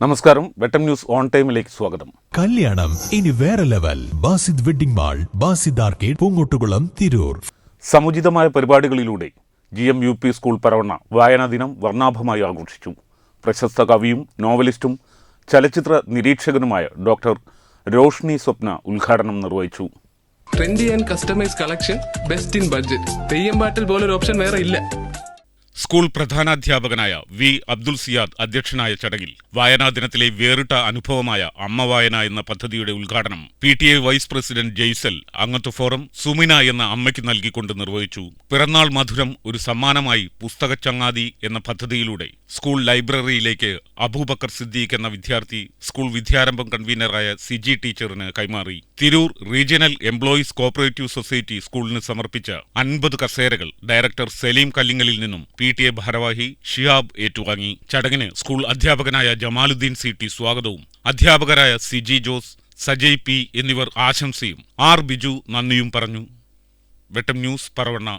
നമസ്കാരം വെട്ടം news on ടൈമിലേക്ക് സ്വാഗതം. കല്യാണം ഇനി വേറെ level. Basid wedding mall Basid arcade Poongottukulam Tirur. സമുചിതമായ പരിപാടികളിലൂടെ G M U P school Paravanna വായനാ ദിനം വർണാഭമായി ആഘോഷിച്ചു. പ്രശസ്ത കവിയും നോവലിസ്റ്റും ചലച്ചിത്ര നിരീക്ഷകനുമായ ഡോക്ടർ രോഷ്ണി സ്വപ്ന ഉദ്ഘാടനം നിർവഹിച്ചു. Trendy and customise collection best in budget Theyyampattil പോലൊരു ഓപ്ഷൻ വേറെ ഇല്ല. സ്കൂൾ പ്രധാനാധ്യാപകനായ വി. അബ്ദുൽ സിയാദ് അധ്യക്ഷനായ ചടങ്ങിൽ വായനാ ദിനത്തിലെ വേറിട്ട അനുഭവമായ അമ്മ വായന എന്ന പദ്ധതിയുടെ ഉദ്ഘാടനം P T A vice president Jaisal അംഗത്വ ഫോറം സുമിന എന്ന അമ്മയ്ക്ക് നൽകിക്കൊണ്ട് നിർവഹിച്ചു. പിറന്നാൾ മധുരം ഒരു സമ്മാനമായി പുസ്തക ചങ്ങാതി എന്ന പദ്ധതിയിലൂടെ സ്കൂൾ ലൈബ്രറിയിലേക്ക് അബൂബക്കർ സിദ്ദീഖ് എന്ന വിദ്യാർത്ഥി സ്കൂൾ വിദ്യാരംഭം കൺവീനറായ സിജി ടീച്ചറിന് കൈമാറി. Tirur regional employees cooperative society സ്കൂളിന് സമർപ്പിച്ച അൻപത് കസേരകൾ ഡയറക്ടർ സലീം കല്ലിങ്ങലിൽ നിന്നും പി ടി എ ഭാരവാഹി ഷിയാബ് ഏറ്റുവാങ്ങി. ചടങ്ങിന് സ്കൂൾ അധ്യാപകനായ ജമാലുദ്ദീൻ സി ടി സ്വാഗതവും അധ്യാപകരായ സിജി ജോസ് സജയ് പി എന്നിവർ ആശംസയും ആർ ബിജു നന്ദിയും പറഞ്ഞു. വെട്ടം ന്യൂസ് പറവണ്ണ.